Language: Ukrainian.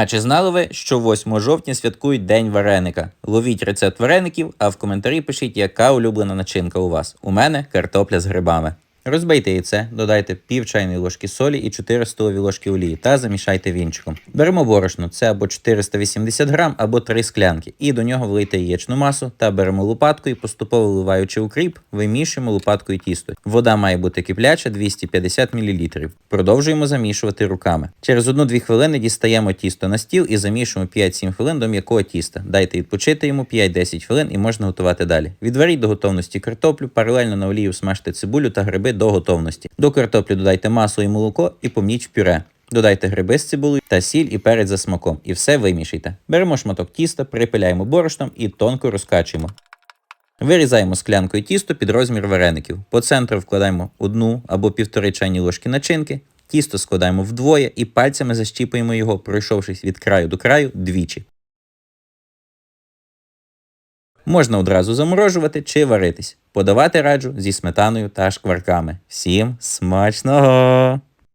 А чи знали ви, що 8 жовтня святкують День вареника? Ловіть рецепт вареників, а в коментарі пишіть, яка улюблена начинка у вас. У мене картопля з грибами. Розбийте яйце, додайте пів чайної ложки солі і 4 столові ложки олії та замішайте вінчиком. Беремо борошно, це або 480 грам, або 3 склянки, і до нього влийте яєчну масу та беремо лопатку і поступово вливаючи укріп, вимішуємо лопаткою тісто. Вода має бути кипляча 250 мл. Продовжуємо замішувати руками. Через 1-2 хвилини дістаємо тісто на стіл і замішуємо 5-7 хвилин до м'якого тіста. Дайте відпочити йому 5-10 хвилин і можна готувати далі. Відваріть до готовності картоплю, паралельно на олію смажте цибулю та гриби до готовності. До картоплі додайте масло і молоко і помніть в пюре. Додайте гриби з цибулею та сіль і перець за смаком, і все вимішайте. Беремо шматок тіста, припиляємо борошном і тонко розкачуємо. Вирізаємо склянкою тісто під розмір вареників. По центру вкладаємо одну або півтори чайні ложки начинки, тісто складаємо вдвоє і пальцями защіпуємо його, пройшовшись від краю до краю двічі. Можна одразу заморожувати чи варитись. Подавати раджу зі сметаною та шкварками. Всім смачного!